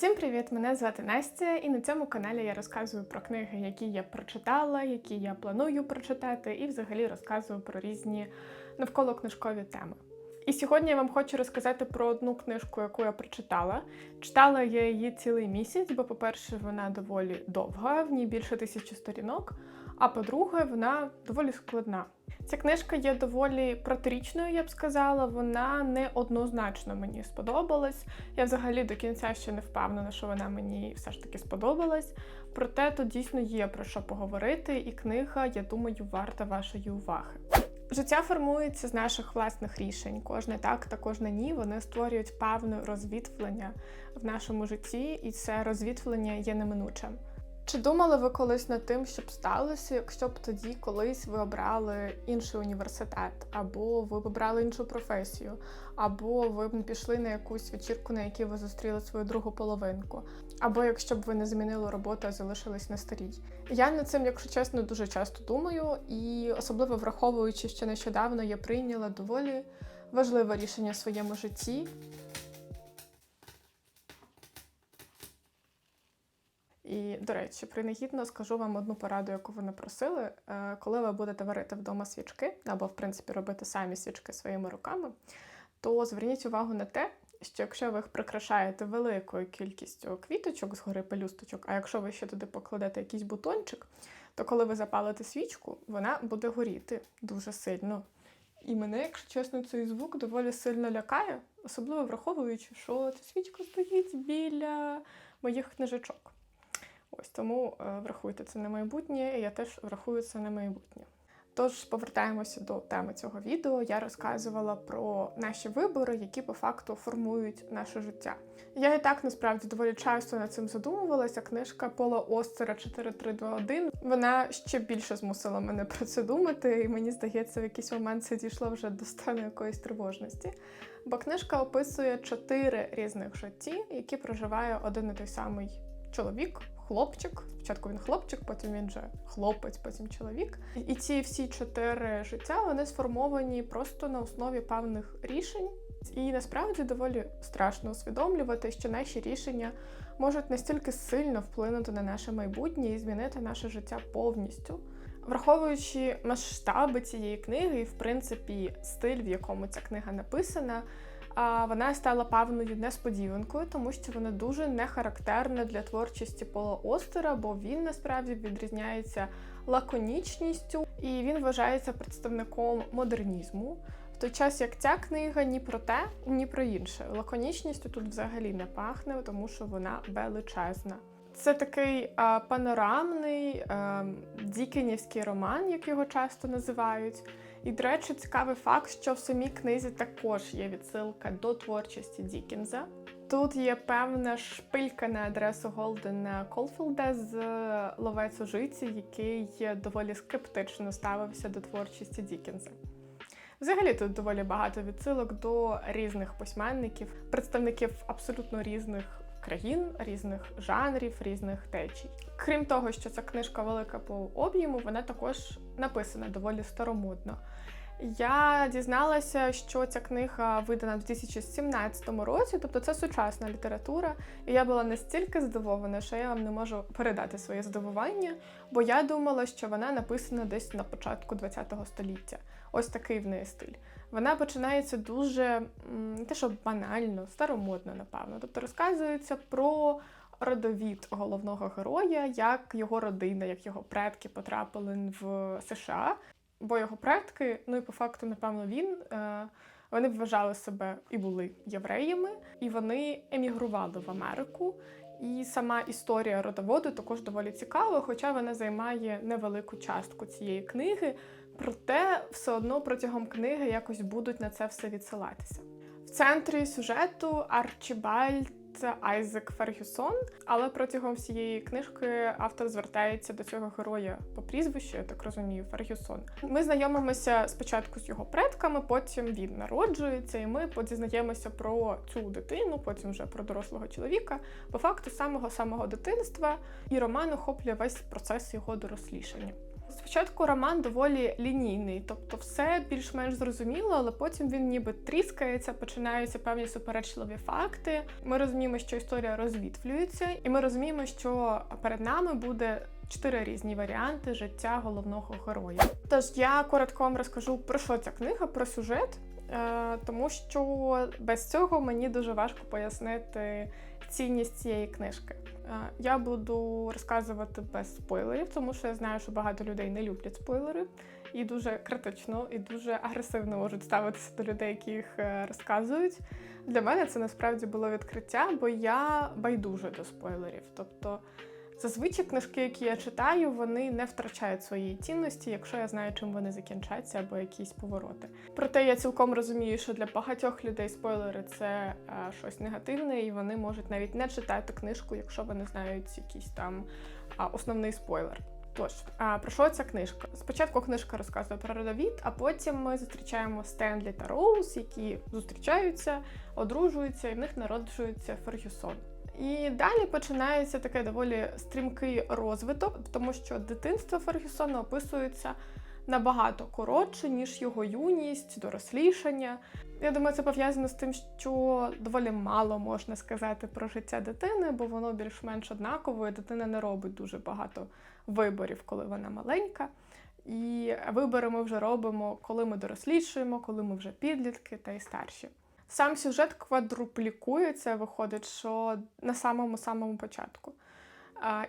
Всім привіт! Мене звати Настя, і на цьому каналі я розказую про книги, які я прочитала, які я планую прочитати, і взагалі розказую про різні навколо книжкові теми. І сьогодні я вам хочу розказати про одну книжку, яку я прочитала. Читала я її цілий місяць, бо, по-перше, вона доволі довга, в ній більше тисячі сторінок. А по-друге, вона доволі складна. Ця книжка є доволі протирічною, я б сказала. Вона не однозначно мені сподобалась. Я взагалі до кінця ще не впевнена, що вона мені все ж таки сподобалась. Проте тут дійсно є про що поговорити, і книга, я думаю, варта вашої уваги. Життя формується з наших власних рішень. Кожне так та кожне ні. Вони створюють певне розвітвлення в нашому житті, і це розвітвлення є неминучим. Чи думали ви колись над тим, що б сталося, якщо б тоді колись ви обрали інший університет, або ви б обрали іншу професію, або ви б пішли на якусь вечірку, на якій ви зустріли свою другу половинку, або якщо б ви не змінили роботу, а залишились на старій? Я над цим, якщо чесно, дуже часто думаю, і особливо враховуючи, що нещодавно я прийняла доволі важливе рішення в своєму житті. І, до речі, принагідно скажу вам одну пораду, яку ви не просили. Е, Коли ви будете варити вдома свічки, або, в принципі, робити самі свічки своїми руками, то зверніть увагу на те, що якщо ви їх прикрашаєте великою кількістю квіточок згори пелюсточок, а якщо ви ще туди покладете якийсь бутончик, то коли ви запалите свічку, вона буде горіти дуже сильно. І мене, якщо чесно, цей звук доволі сильно лякає, особливо враховуючи, що ця свічка стоїть біля моїх книжечок. Ось тому е, врахуйте це на майбутнє, і я теж врахую це на майбутнє. Тож повертаємося до теми цього відео. Я розказувала про наші вибори, які по факту формують наше життя. Я і так насправді доволі часто над цим задумувалася. Книжка Пола Остера 4321. Вона ще більше змусила мене про це думати, і мені здається, в якийсь момент це дійшло вже до стану якоїсь тривожності. Бо книжка описує чотири різних житті, які проживає один і той самий чоловік, хлопчик. Спочатку він хлопчик, потім він же хлопець, потім чоловік. І ці всі чотири життя вони сформовані просто на основі певних рішень. І насправді доволі страшно усвідомлювати, що наші рішення можуть настільки сильно вплинути на наше майбутнє і змінити наше життя повністю. Враховуючи масштаби цієї книги, і в принципі стиль, в якому ця книга написана, вона стала певною несподіванкою, тому що вона дуже не характерна для творчості Пола Остера, бо він насправді відрізняється лаконічністю і він вважається представником модернізму. В той час як ця книга ні про те, ні про інше. Лаконічністю тут взагалі не пахне, тому що вона величезна. Це такий а, панорамний а, дікенівський роман, як його часто називають. І, до речі, цікавий факт, що в самій книзі також є відсилка до творчості Дікінза. Тут є певна шпилька на адресу Голдена Колфілда з Ловець у житті, який доволі скептично ставився до творчості Дікінза. Взагалі тут доволі багато відсилок до різних письменників, представників абсолютно різних країн, різних жанрів, різних течій. Крім того, що ця книжка велика по об'єму, вона також написана доволі старомодно. Я дізналася, що ця книга видана в 2017 році, тобто це сучасна література, і я була настільки здивована, що я вам не можу передати своє здивування, бо я думала, що вона написана десь на початку ХХ століття. Ось такий в неї стиль. Вона починається дуже не те, що банально, старомодно, напевно. Тобто розказується про родовід головного героя, як його родина, як його предки потрапили в США. Бо його предки, ну і по факту, напевно, він. Вони вважали себе і були євреями, і вони емігрували в Америку. І сама історія родоводу також доволі цікава, хоча вона займає невелику частку цієї книги. Проте все одно протягом книги якось будуть на це все відсилатися. В центрі сюжету Арчібальд Айзек Фергюсон, але протягом всієї книжки автор звертається до цього героя по прізвищу, я так розумію, Фергюсон. Ми знайомимося спочатку з його предками, потім він народжується, і ми дізнаємося про цю дитину, потім вже про дорослого чоловіка. По факту самого самого дитинства, і роман охоплює весь процес його дорослішання. Спочатку роман доволі лінійний, тобто все більш-менш зрозуміло, але потім він ніби тріскається, починаються певні суперечливі факти. Ми розуміємо, що історія розвітвлюється, і ми розуміємо, що перед нами буде чотири різні варіанти життя головного героя. Тож я коротко вам розкажу про що ця книга, про сюжет, е, тому що без цього мені дуже важко пояснити цінність цієї книжки. Е, Я буду розказувати без спойлерів, тому що я знаю, що багато людей не люблять спойлери і дуже критично і дуже агресивно можуть ставитися до людей, які їх е, розказують. Для мене це насправді було відкриття, бо я байдужа до спойлерів. Тобто, зазвичай книжки, які я читаю, вони не втрачають своєї цінності, якщо я знаю, чим вони закінчаться або якісь повороти. Проте я цілком розумію, що для багатьох людей спойлери це е, щось негативне, і вони можуть навіть не читати книжку, якщо вони знають якийсь там а, основний спойлер. Тож, а, про що ця книжка? Спочатку книжка розказує про родовід, а потім ми зустрічаємо Стенлі та Роуз, які зустрічаються, одружуються, і в них народжується Фергюсон. І далі починається таке доволі стрімкий розвиток, тому що дитинство Фергюсона описується набагато коротше, ніж його юність, дорослішання. Я думаю, це пов'язано з тим, що доволі мало можна сказати про життя дитини, бо воно більш-менш однаково, дитина не робить дуже багато виборів, коли вона маленька. І вибори ми вже робимо, коли ми дорослішуємо, коли ми вже підлітки та й старші. Сам сюжет квадруплікується, виходить, що на самому самому початку.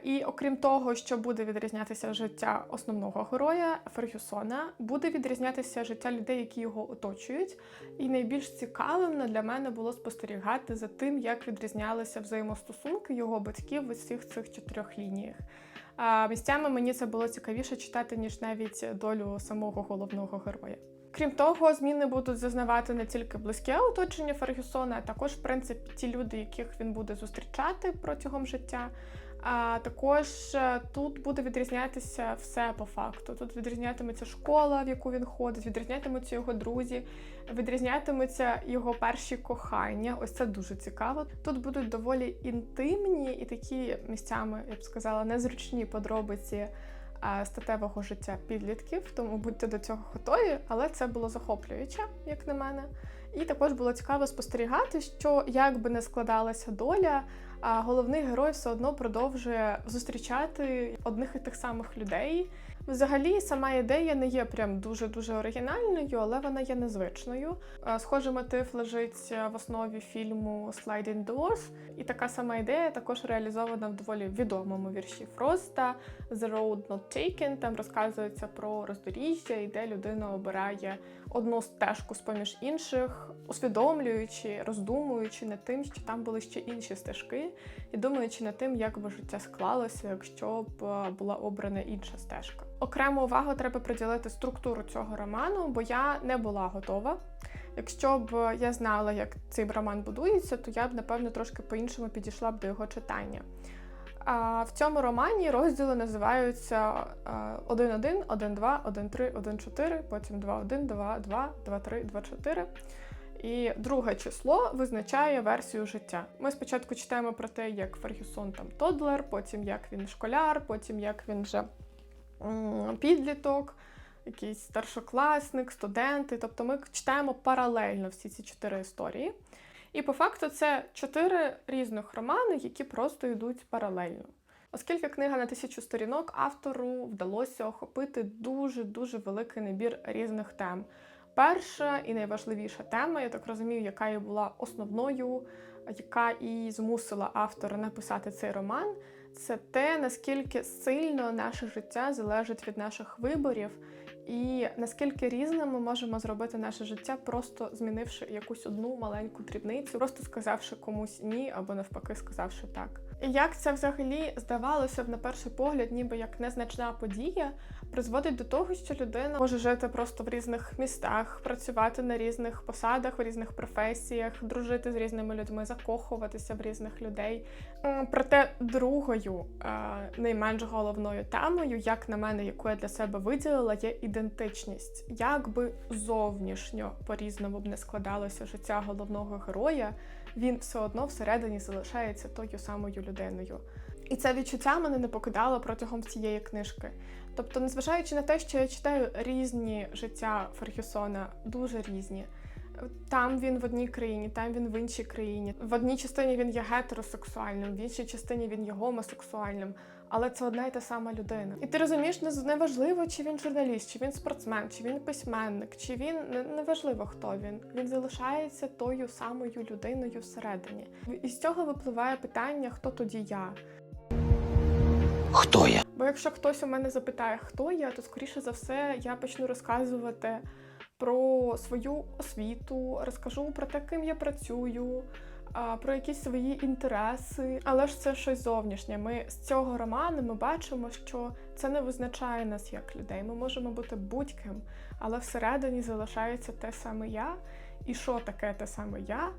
І окрім того, що буде відрізнятися життя основного героя Фергюсона, буде відрізнятися життя людей, які його оточують. І найбільш цікавим для мене було спостерігати за тим, як відрізнялися взаємостосунки його батьків в усіх цих чотирьох лініях. Місцями мені це було цікавіше читати, ніж навіть долю самого головного героя. Крім того, зміни будуть зазнавати не тільки близьке оточення Фергюсона, а також, в принципі, ті люди, яких він буде зустрічати протягом життя. А також е, тут буде відрізнятися все по факту. Тут відрізнятиметься школа, в яку він ходить, відрізнятимуться його друзі, відрізнятимуться його перші кохання. Ось це дуже цікаво. Тут будуть доволі інтимні і такі місцями, я б сказала, незручні подробиці статевого життя підлітків, тому будьте до цього готові, але це було захоплююче, як на мене. І також було цікаво спостерігати, що як би не складалася доля, головний герой все одно продовжує зустрічати одних і тих самих людей. Взагалі, сама ідея не є прям дуже-дуже оригінальною, але вона є незвичною. Е, Схожий мотив лежить в основі фільму Sliding Doors, і така сама ідея також реалізована в доволі відомому вірші Фроста The Road Not Taken. Там розказується про роздоріжжя, і де людина обирає одну стежку з поміж інших, усвідомлюючи, роздумуючи над тим, що там були ще інші стежки, і думаючи над тим, як би життя склалося, якщо б е, була обрана інша стежка. Окрему увагу треба приділити структуру цього роману, бо я не була готова. Якщо б я знала, як цей роман будується, то я б напевно трошки по-іншому підійшла б до його читання. А в цьому романі розділи називаються 1.1, 1.2, 1.3, 1.4, потім 2.1, 2.2, 2.3, 2.4. І друге число визначає версію життя. Ми спочатку читаємо про те, як Фергюсон там Тодлер, потім як він школяр, потім як він вже підліток, якийсь старшокласник, студенти. Тобто ми читаємо паралельно всі ці чотири історії. І по факту це чотири різних романи, які просто йдуть паралельно. Оскільки книга на тисячу сторінок, автору вдалося охопити дуже-дуже великий набір різних тем. Перша і найважливіша тема, я так розумію, яка і була основною, яка і змусила автора написати цей роман, це те, наскільки сильно наше життя залежить від наших виборів, і наскільки різним ми можемо зробити наше життя, просто змінивши якусь одну маленьку дрібницю, просто сказавши комусь ні, або навпаки, сказавши так. І як це взагалі здавалося б на перший погляд, ніби як незначна подія, призводить до того, що людина може жити просто в різних містах, працювати на різних посадах, в різних професіях, дружити з різними людьми, закохуватися в різних людей. Проте другою е, найменш головною темою, як на мене, яку я для себе виділила, є ідентичність. Як би зовнішньо по-різному б не складалося життя головного героя, він все одно всередині залишається тою самою людиною. І це відчуття мене не покидало протягом цієї книжки. Тобто, незважаючи на те, що я читаю різні життя Фергюсона, дуже різні. Там він в одній країні, там він в іншій країні. В одній частині він є гетеросексуальним, в іншій частині він є гомосексуальним. Але це одна і та сама людина. І ти розумієш, не- неважливо, чи він журналіст, чи він спортсмен, чи він письменник, чи він не- неважливо, хто він. Він залишається тою самою людиною всередині. І з цього випливає питання, хто тоді я. Хто я? Бо якщо хтось у мене запитає, хто я, то скоріше за все я почну розказувати про свою освіту, розкажу про те, ким я працюю, про якісь свої інтереси. Але ж це щось зовнішнє. Ми з цього роману ми бачимо, що це не визначає нас як людей. Ми можемо бути будь-ким, але всередині залишається те саме я. І що таке те саме я?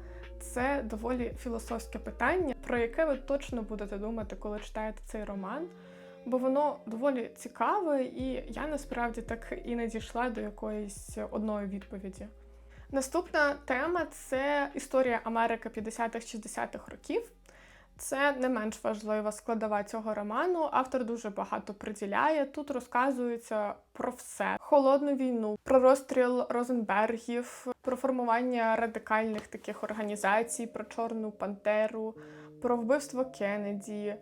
Це доволі філософське питання, про яке ви точно будете думати, коли читаєте цей роман. Бо воно доволі цікаве, і я насправді так і не дійшла до якоїсь одної відповіді. Наступна тема це історія Америки 50-х-60-х років. Це не менш важлива складова цього роману. Автор дуже багато приділяє. Тут розказується про все: холодну війну, про розстріл Розенбергів, про формування радикальних таких організацій, про Чорну Пантеру, про вбивство Кеннеді,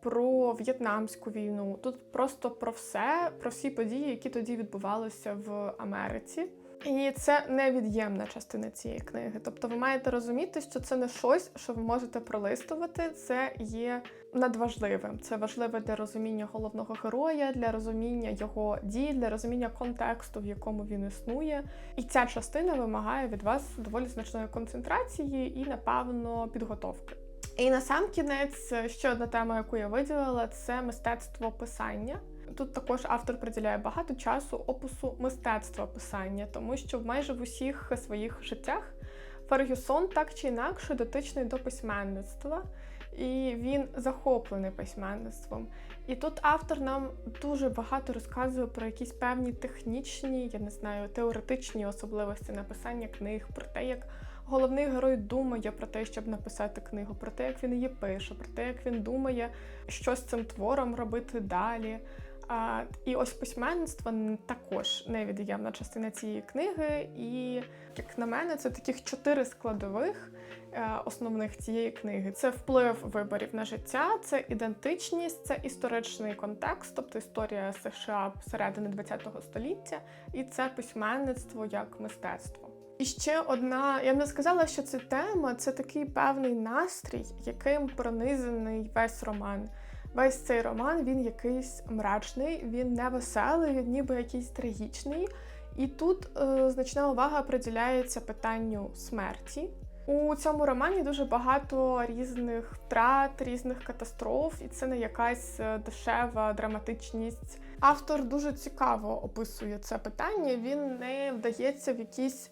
про В'єтнамську війну. Тут просто про все, про всі події, які тоді відбувалися в Америці. І це невід'ємна частина цієї книги. Тобто ви маєте розуміти, що це не щось, що ви можете пролистувати. Це є надважливим. Це важливе для розуміння головного героя, для розуміння його дій, для розуміння контексту, в якому він існує. І ця частина вимагає від вас доволі значної концентрації і, напевно, підготовки. І на сам кінець ще одна тема, яку я виділила, це мистецтво писання. Тут також автор приділяє багато часу опису мистецтва писання, тому що майже в усіх своїх життях Фергюсон так чи інакше дотичний до письменництва, і він захоплений письменництвом. І тут автор нам дуже багато розказує про якісь певні технічні, я не знаю, теоретичні особливості написання книг, про те, як головний герой думає про те, щоб написати книгу, про те, як він її пише, про те, як він думає, що з цим твором робити далі. А, І ось письменництво також невід'ємна частина цієї книги. І, як на мене, це таких чотири складових е, основних цієї книги: це вплив виборів на життя, це ідентичність, це історичний контекст, тобто історія США середини ХХ століття, і це письменництво як мистецтво. І ще одна, я б не сказала, що це тема, це такий певний настрій, яким пронизаний весь роман. Весь цей роман він якийсь мрачний, він не веселий, він ніби якийсь трагічний. І тут е, значна увага приділяється питанню смерті. У цьому романі дуже багато різних втрат, різних катастроф, і це не якась е, дешева драматичність. Автор дуже цікаво описує це питання. Він не вдається в якісь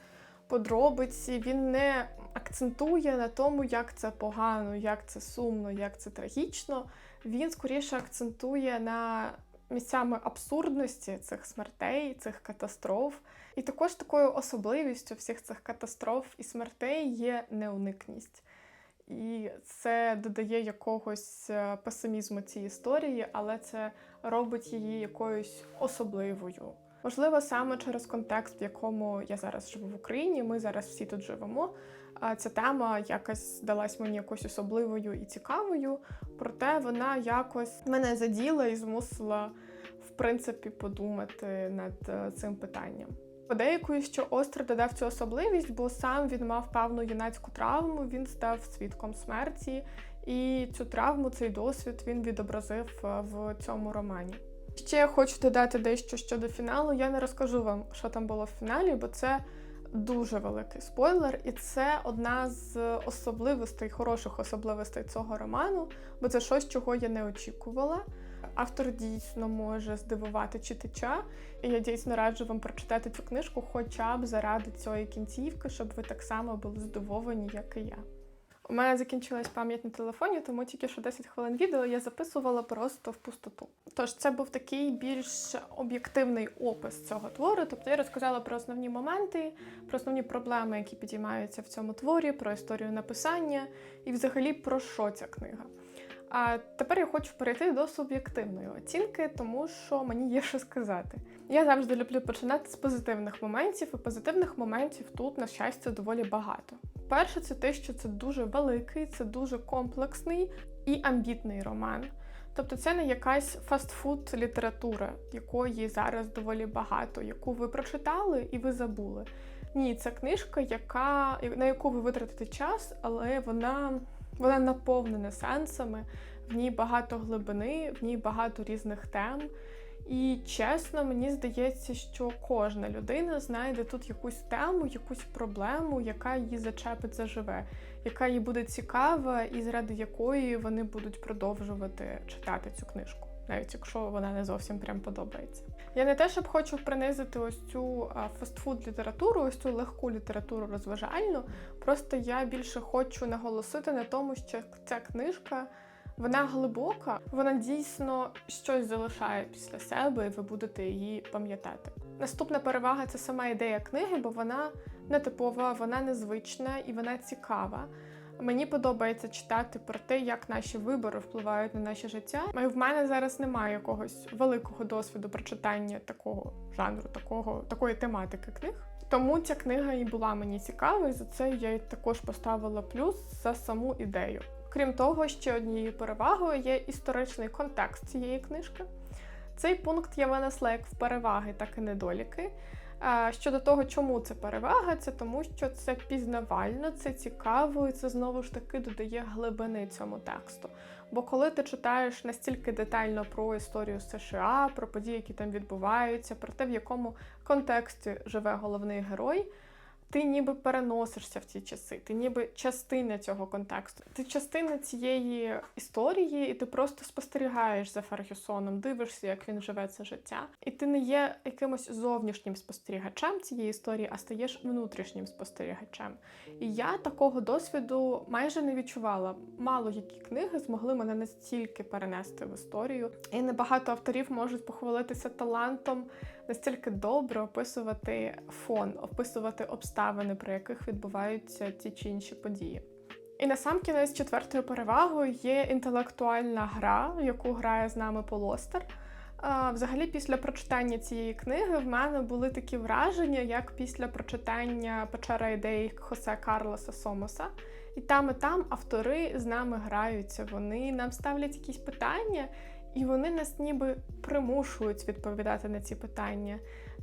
подробиці, він не акцентує на тому, як це погано, як це сумно, як це трагічно. Він скоріше акцентує на місцями абсурдності цих смертей, цих катастроф. І також такою особливістю всіх цих катастроф і смертей є неуникність. І це додає якогось е, песимізму цій історії, але це робить її якоюсь особливою. Можливо, саме через контекст, в якому я зараз живу в Україні, ми зараз всі тут живемо. Ця тема якось здалась мені якось особливою і цікавою, проте вона якось мене заділа і змусила, в принципі, подумати над е, цим питанням. Подейкую, що Остер додав цю особливість, бо сам він мав певну юнацьку травму, він став свідком смерті, і цю травму, цей досвід він відобразив е, в цьому романі. Ще хочу додати дещо щодо фіналу. Я не розкажу вам, що там було в фіналі, бо це дуже великий спойлер, і це одна з особливостей, хороших особливостей цього роману, бо це щось, чого я не очікувала. Автор дійсно може здивувати читача, і я дійсно раджу вам прочитати цю книжку, хоча б заради цієї кінцівки, щоб ви так само були здивовані, як і я. У мене закінчилась пам'ять на телефоні, тому тільки що 10 хвилин відео я записувала просто в пустоту. Тож це був такий більш об'єктивний опис цього твору. Тобто я розказала про основні моменти, про основні проблеми, які підіймаються в цьому творі, про історію написання і взагалі про що ця книга. А тепер я хочу перейти до суб'єктивної оцінки, тому що мені є що сказати. Я завжди люблю починати з позитивних моментів, і позитивних моментів тут, на щастя, доволі багато. Перше, це те, що це дуже великий, це дуже комплексний і амбітний роман. Тобто це не якась фастфуд література, якої зараз доволі багато, яку ви прочитали і ви забули. Ні, це книжка, яка, на яку ви витратите час, але вона, вона наповнена сенсами, в ній багато глибини, в ній багато різних тем. І чесно, мені здається, що кожна людина знайде тут якусь тему, якусь проблему, яка її зачепить заживе, яка їй буде цікава, і заради якої вони будуть продовжувати читати цю книжку, навіть якщо вона не зовсім прям подобається. Я не те, щоб хочу принизити ось цю фастфуд літературу, ось цю легку літературу розважальну. Просто я більше хочу наголосити на тому, що ця книжка. Вона глибока, вона дійсно щось залишає після себе, і ви будете її пам'ятати. Наступна перевага це сама ідея книги, бо вона не типова, вона незвична і вона цікава. Мені подобається читати про те, як наші вибори впливають на наше життя. В мене зараз немає якогось великого досвіду прочитання такого жанру, такого такої тематики книг. Тому ця книга і була мені цікава, і за це я й також поставила плюс за саму ідею. Крім того, ще однією перевагою є історичний контекст цієї книжки. Цей пункт я винесла як в переваги, так і недоліки. Щодо того, чому це перевага, це тому, що це пізнавально, це цікаво, і це знову ж таки додає глибини цьому тексту. Бо коли ти читаєш настільки детально про історію США, про події, які там відбуваються, про те, в якому контексті живе головний герой ти ніби переносишся в ці часи, ти ніби частина цього контексту. Ти частина цієї історії, і ти просто спостерігаєш за Фергюсоном, дивишся, як він живе це життя. І ти не є якимось зовнішнім спостерігачем цієї історії, а стаєш внутрішнім спостерігачем. І я такого досвіду майже не відчувала. Мало які книги змогли мене настільки перенести в історію. І небагато авторів можуть похвалитися талантом настільки добре описувати фон, описувати обставини, при яких відбуваються ті чи інші події. І на сам кінець четвертою перевагою є інтелектуальна гра, яку грає з нами Полостер. Взагалі, після прочитання цієї книги в мене були такі враження, як після прочитання печера ідей Хосе Карлоса Сомоса. І там, і там автори з нами граються, вони нам ставлять якісь питання, і вони нас ніби примушують відповідати на ці питання.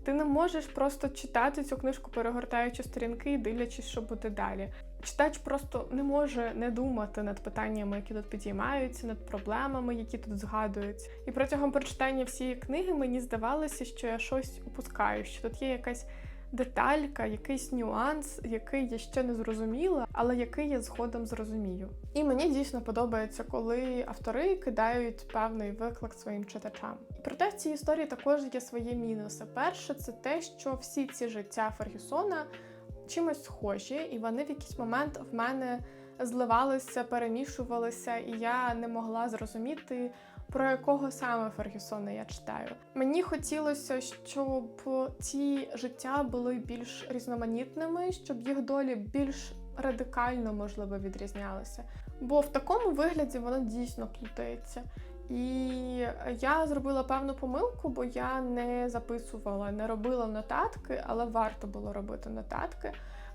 Ти не можеш просто читати цю книжку, перегортаючи сторінки і дивлячись, що буде далі. Читач просто не може не думати над питаннями, які тут підіймаються, над проблемами, які тут згадуються. І протягом прочитання всієї книги мені здавалося, що я щось упускаю, що тут є якась деталька, якийсь нюанс, який я ще не зрозуміла, але який я згодом зрозумію. І мені дійсно подобається, коли автори кидають певний виклик своїм читачам. Проте в цій історії також є свої мінуси. Перше, це те, що всі ці життя Фергюсона чимось схожі, і вони в якийсь момент в мене зливалися, перемішувалися, і я не могла зрозуміти про якого саме Фергюсона я читаю. Мені хотілося, щоб ці життя були більш різноманітними, щоб їх долі більш радикально можливо відрізнялися. Бо в такому вигляді воно дійсно плутається. І я зробила певну помилку, бо я не записувала, не робила нотатки, але варто було робити нотатки.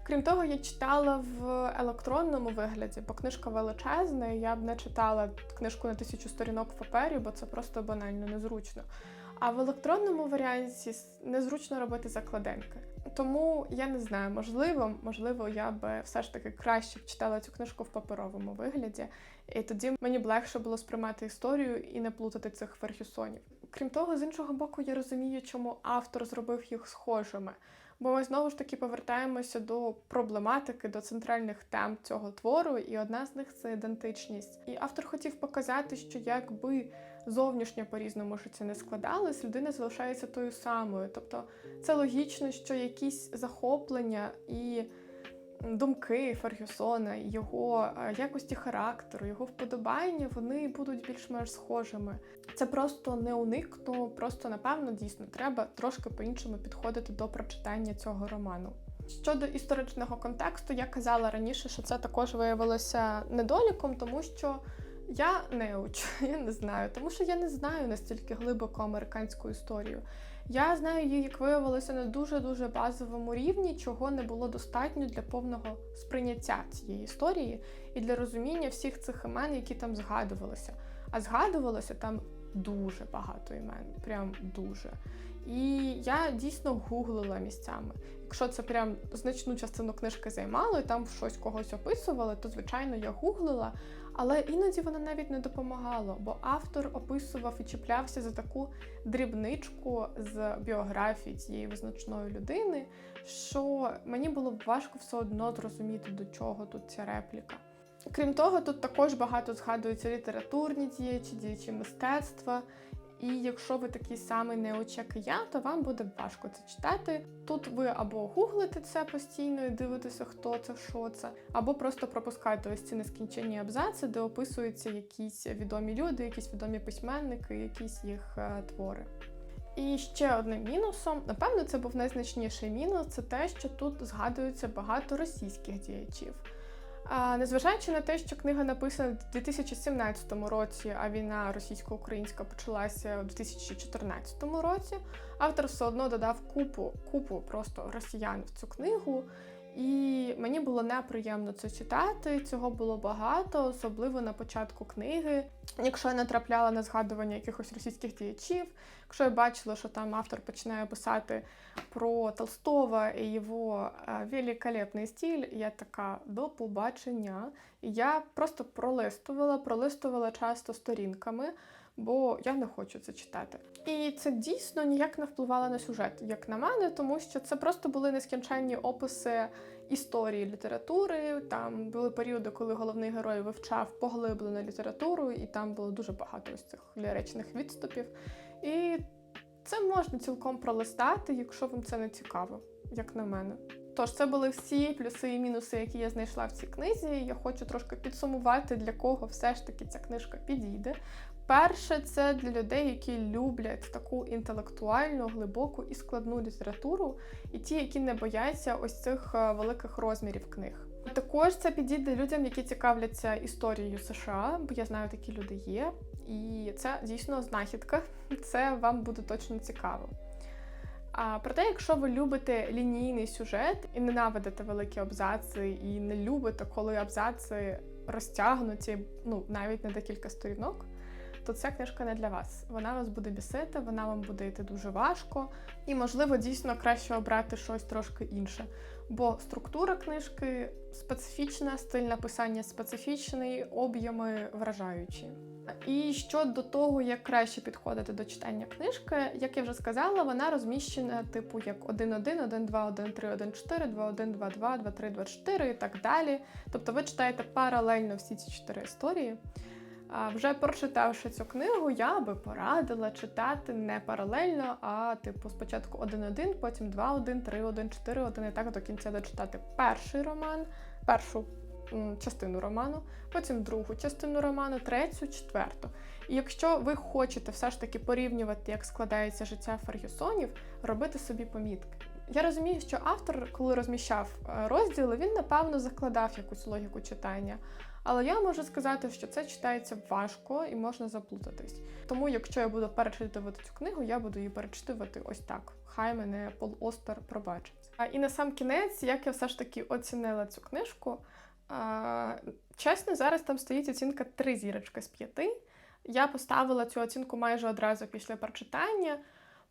Крім того, я читала в електронному вигляді, бо книжка величезна, і я б не читала книжку на тисячу сторінок в папері, бо це просто банально незручно. А в електронному варіанті незручно робити закладенки. Тому я не знаю, можливо, можливо, я би все ж таки краще б читала цю книжку в паперовому вигляді, і тоді мені б легше було сприймати історію і не плутати цих ферхюсонів. Крім того, з іншого боку, я розумію, чому автор зробив їх схожими. Бо ми знову ж таки повертаємося до проблематики, до центральних тем цього твору, і одна з них це ідентичність. І автор хотів показати, що якби зовнішньо по-різному життя не складалось, людина залишається тою самою. Тобто це логічно, що якісь захоплення і думки Фергюсона, його е, якості характеру, його вподобання, вони будуть більш-менш схожими. Це просто не уникну, просто напевно дійсно треба трошки по-іншому підходити до прочитання цього роману. Щодо історичного контексту, я казала раніше, що це також виявилося недоліком, тому що Я неуч, я не знаю, тому що я не знаю настільки глибоко американську історію. Я знаю її, як виявилося, на дуже-дуже базовому рівні, чого не було достатньо для повного сприйняття цієї історії і для розуміння всіх цих імен, які там згадувалися. А згадувалося там дуже багато імен, прям дуже. І я дійсно гуглила місцями. Якщо це прям значну частину книжки займало, і там щось когось описували, то звичайно я гуглила. Але іноді воно навіть не допомагало, бо автор описував і чіплявся за таку дрібничку з біографії цієї визначної людини, що мені було б важко все одно зрозуміти, до чого тут ця репліка. Крім того, тут також багато згадуються літературні діячі, діячі мистецтва. І якщо ви такий самий неоч, як я, то вам буде важко це читати. Тут ви або гуглите це постійно і дивитеся, хто це, що це, або просто пропускаєте ось ці нескінченні абзаци, де описуються якісь відомі люди, якісь відомі письменники, якісь їх е, твори. І ще одним мінусом, напевно, це був найзначніший мінус, це те, що тут згадується багато російських діячів. А, Незважаючи на те, що книга написана в 2017 році, а війна російсько-українська почалася у 2014 році, автор все одно додав купу, купу просто росіян в цю книгу. І мені було неприємно це читати. Цього було багато, особливо на початку книги. Якщо я натрапляла на згадування якихось російських діячів, якщо я бачила, що там автор починає писати про Толстого і його е, великолепний стиль, я така до побачення. І я просто пролистувала, пролистувала часто сторінками. Бо я не хочу це читати. І це дійсно ніяк не впливало на сюжет, як на мене, тому що це просто були нескінченні описи історії літератури. Там були періоди, коли головний герой вивчав поглиблену літературу, і там було дуже багато ось цих ліричних відступів. І це можна цілком пролистати, якщо вам це не цікаво, як на мене. Тож це були всі плюси і мінуси, які я знайшла в цій книзі. Я хочу трошки підсумувати, для кого все ж таки ця книжка підійде. Перше, це для людей, які люблять таку інтелектуальну, глибоку і складну літературу, і ті, які не бояться ось цих е, великих розмірів книг. Також це підійде людям, які цікавляться історією США, бо я знаю, такі люди є. І це дійсно знахідка, це вам буде точно цікаво. А проте, якщо ви любите лінійний сюжет і ненавидите великі абзаци, і не любите, коли абзаци розтягнуті, ну навіть на декілька сторінок то ця книжка не для вас. Вона вас буде бісити, вона вам буде йти дуже важко, і, можливо, дійсно краще обрати щось трошки інше. Бо структура книжки специфічна, стиль написання специфічний, об'єми вражаючі. І щодо того, як краще підходити до читання книжки, як я вже сказала, вона розміщена типу як 1.1, 1.2, 1.3, 1.4, 2.1, 2.2, 2.3, 2.4 і так далі. Тобто ви читаєте паралельно всі ці чотири історії. Вже прочитавши цю книгу, я би порадила читати не паралельно, а типу спочатку 1-1, потім 2-1, 3-1, 4-1 і так до кінця дочитати перший роман, першу частину роману, потім другу частину роману, третю, четверту. І якщо ви хочете все ж таки порівнювати, як складається життя Фергюсонів, робити собі помітки. Я розумію, що автор, коли розміщав е, розділи, він напевно закладав якусь логіку читання. Але я можу сказати, що це читається важко і можна заплутатись. Тому, якщо я буду перечитувати цю книгу, я буду її перечитувати ось так. Хай мене Пол Остер пробачить. А і на сам кінець, як я все ж таки оцінила цю книжку. А, чесно, зараз там стоїть оцінка 3 зірочки з 5. Я поставила цю оцінку майже одразу після прочитання.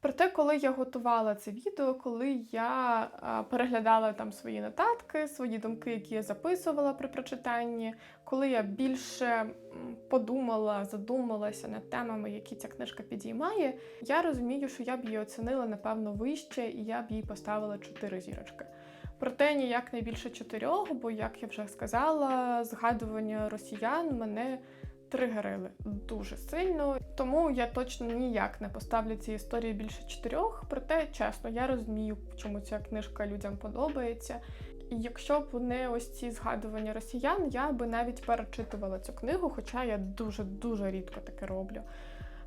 Проте, коли я готувала це відео, коли я переглядала там свої нотатки, свої думки, які я записувала при прочитанні, коли я більше подумала, задумалася над темами, які ця книжка підіймає, я розумію, що я б її оцінила напевно вище, і я б їй поставила 4 зірочки. Проте ніяк не більше чотирьох, бо, як я вже сказала, згадування росіян мене тригерили дуже сильно. Тому я точно ніяк не поставлю ці історії більше чотирьох. Проте, чесно, я розумію, чому ця книжка людям подобається. І якщо б не ось ці згадування росіян, я би навіть перечитувала цю книгу, хоча я дуже-дуже рідко таке роблю.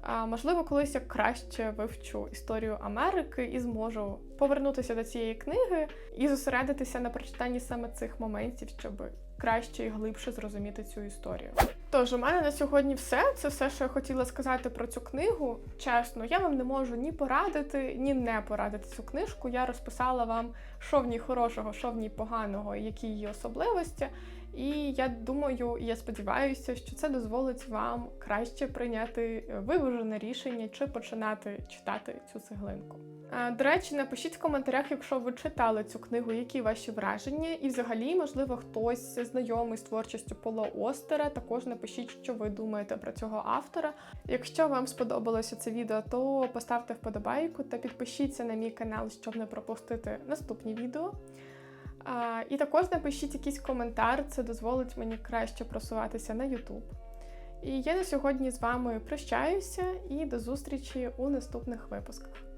А, Можливо, колись я краще вивчу історію Америки і зможу повернутися до цієї книги і зосередитися на прочитанні саме цих моментів, щоб краще і глибше зрозуміти цю історію. Тож, у мене на сьогодні все. Це все, що я хотіла сказати про цю книгу. Чесно, я вам не можу ні порадити, ні не порадити цю книжку. Я розписала вам, що в ній хорошого, що в ній поганого, які її особливості. І я думаю, і я сподіваюся, що це дозволить вам краще прийняти виважене рішення чи починати читати цю цеглинку. Е, До речі, напишіть в коментарях, якщо ви читали цю книгу, які ваші враження, і взагалі, можливо, хтось знайомий з творчістю Поло Остера. Також напишіть, що ви думаєте про цього автора. Якщо вам сподобалося це відео, то поставте вподобайку та підпишіться на мій канал, щоб не пропустити наступні відео. А, І також напишіть якийсь коментар, це дозволить мені краще просуватися на YouTube. І я на сьогодні з вами прощаюся і до зустрічі у наступних випусках.